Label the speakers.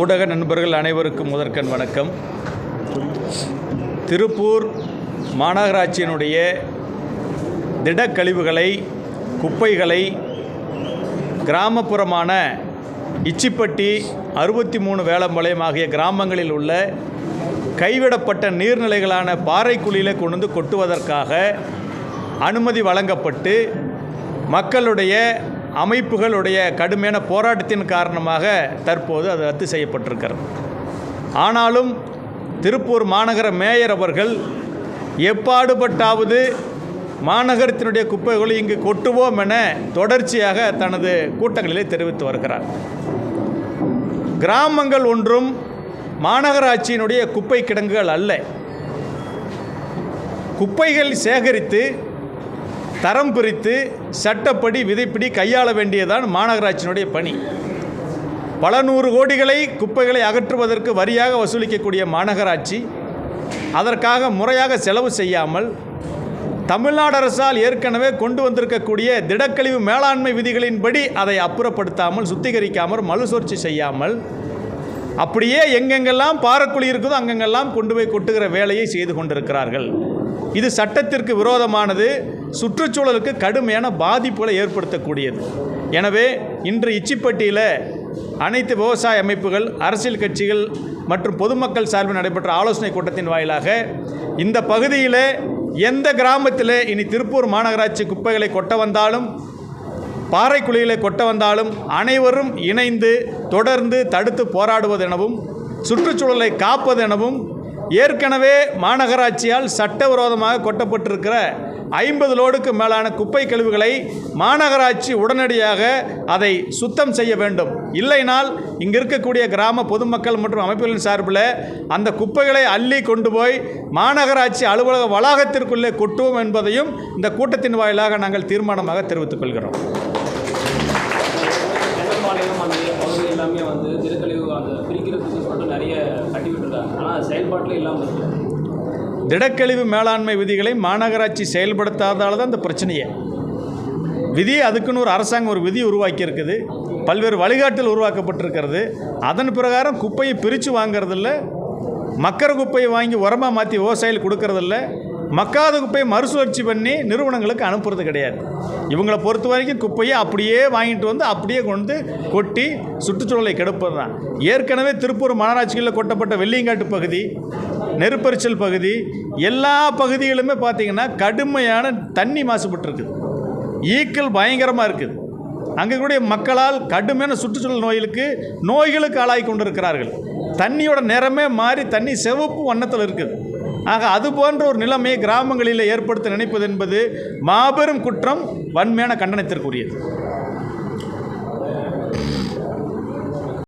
Speaker 1: ஊடக நண்பர்கள் அனைவருக்கும் முதற்கண் வணக்கம். திருப்பூர் மாநகராட்சியினுடைய திடக்கழிவுகளை குப்பைகளை கிராமப்புறமான இச்சிப்பட்டி அறுபத்தி மூணு வேளம்பாளையம் ஆகிய கிராமங்களில் உள்ள கைவிடப்பட்ட நீர்நிலைகளான பாறைக்குழியிலே கொண்டு வந்து கொட்டுவதற்காக அனுமதி வழங்கப்பட்டு மக்களுடைய அமைப்புகளுடைய கடுமையான போராட்டத்தின் காரணமாக தற்போது அது ரத்து செய்யப்பட்டிருக்கிறது. ஆனாலும் திருப்பூர் மாநகர மேயர் அவர்கள் எப்பாடுபட்டாவது மாநகரத்தினுடைய குப்பைகளை இங்கு கொட்டுவோம் என தொடர்ச்சியாக தனது கூட்டங்களிலே தெரிவித்து வருகிறார். கிராமங்கள் ஒன்றும் மாநகராட்சியினுடைய குப்பை கிடங்குகள் அல்ல. குப்பைகள் சேகரித்து தரம் பிரித்து சட்டப்படி விதைப்படி கையாள வேண்டியதுதான் மாநகராட்சியினுடைய பணி. பல நூறு கோடிகளை குப்பைகளை அகற்றுவதற்கு வரியாக வசூலிக்கக்கூடிய மாநகராட்சி அதற்காக முறையாக செலவு செய்யாமல் தமிழ்நாடு அரசால் ஏற்கனவே கொண்டு வந்திருக்கக்கூடிய திடக்கழிவு மேலாண்மை விதிகளின்படி அதை அப்புறப்படுத்தாமல் சுத்திகரிக்காமல் மறுசுழற்சி செய்யாமல் அப்படியே எங்கெங்கெல்லாம் பாறைக்குழி இருக்குதோ அங்கெங்கெல்லாம் கொண்டு போய் கொட்டுகிற வேலையை செய்து கொண்டிருக்கிறார்கள். இது சட்டத்திற்கு விரோதமானது. சுற்றுச்சூழலுக்கு கடுமையான பாதிப்புகளை ஏற்படுத்தக்கூடியது. எனவே இன்று இச்சிப்பட்டியில் அனைத்து விவசாய அமைப்புகள் அரசியல் கட்சிகள் மற்றும் பொதுமக்கள் சார்பில் நடைபெற்ற ஆலோசனை கூட்டத்தின் வாயிலாக இந்த பகுதியில் எந்த கிராமத்தில் இனி திருப்பூர் மாநகராட்சி குப்பைகளை கொட்ட வந்தாலும் பாறை குழிகளை கொட்ட வந்தாலும் அனைவரும் இணைந்து தொடர்ந்து தடுத்து போராடுவது எனவும் சுற்றுச்சூழலை காப்பது எனவும் ஏற்கனவே மாநகராட்சியால் சட்டவிரோதமாக கொட்டப்பட்டிருக்கிற ஐம்பது லோடுக்கு மேலான குப்பை கழிவுகளை மாநகராட்சி உடனடியாக அதை சுத்தம் செய்ய வேண்டும். இல்லைனால் இங்கே இருக்கக்கூடிய கிராம பொதுமக்கள் மற்றும் அமைப்புகளின் சார்பில் அந்த குப்பைகளை அள்ளி கொண்டு போய் மாநகராட்சி அலுவலக வளாகத்திற்குள்ளே கொட்டுவோம் என்பதையும் இந்த கூட்டத்தின் வாயிலாக நாங்கள் தீர்மானமாக தெரிவித்துக் கொள்கிறோம்.
Speaker 2: எல்லாமே வந்து திருக்கழிவு அந்த பிரிக்கிறதுக்கு சொல்லிட்டு நிறைய கட்டி விட்டுருக்காங்க. ஆனால் செயல்பாட்டில் இல்லாமல் இருக்குது
Speaker 1: திடக்கழிவு மேலாண்மை விதிகளை மாநகராட்சி செயல்படுத்தாதால தான் இந்த பிரச்சனையே. விதி அதுக்குன்னு ஒரு அரசாங்கம் ஒரு விதி உருவாக்கியிருக்குது. பல்வேறு வழிகாட்டல் உருவாக்கப்பட்டிருக்கிறது. அதன் பிரகாரம் குப்பையை பிரித்து வாங்குறதில்ல. மக்கர குப்பையை வாங்கி உரமாக மாற்றி விவசாயிகள் கொடுக்கறதில்ல. மக்காத குப்பையை மறுசுழற்சி பண்ணி நிறுவனங்களுக்கு அனுப்புறது கிடையாது. இவங்களை பொறுத்த வரைக்கும் குப்பையை அப்படியே வாங்கிட்டு வந்து அப்படியே கொண்டு கொட்டி சுற்றுச்சூழலை கெடுப்பது தான் ஏற்கனவே திருப்பூர் மாநகராட்சிகளில் கொட்டப்பட்ட வெள்ளியங்காட்டு பகுதி நெருப்பரிச்சல் பகுதி எல்லா பகுதிகளுமே பார்த்திங்கன்னா கடுமையான தண்ணி மாசுபட்டுருக்குது ஈக்கள் பயங்கரமாக இருக்குது. அங்கே கூடிய மக்களால் கடுமையான சுற்றுச்சூழல் நோய்களுக்கு நோய்களுக்கு ஆளாகி கொண்டிருக்கிறார்கள். தண்ணியோட நிறமே மாறி தண்ணி சிவப்பு வண்ணத்தில் இருக்குது. ஆக அது போன்ற ஒரு நிலைமையை கிராமங்களில் ஏற்படுத்த நினைப்பது என்பது மாபெரும் குற்றம் வன்மையான கண்டனத்திற்குரியது.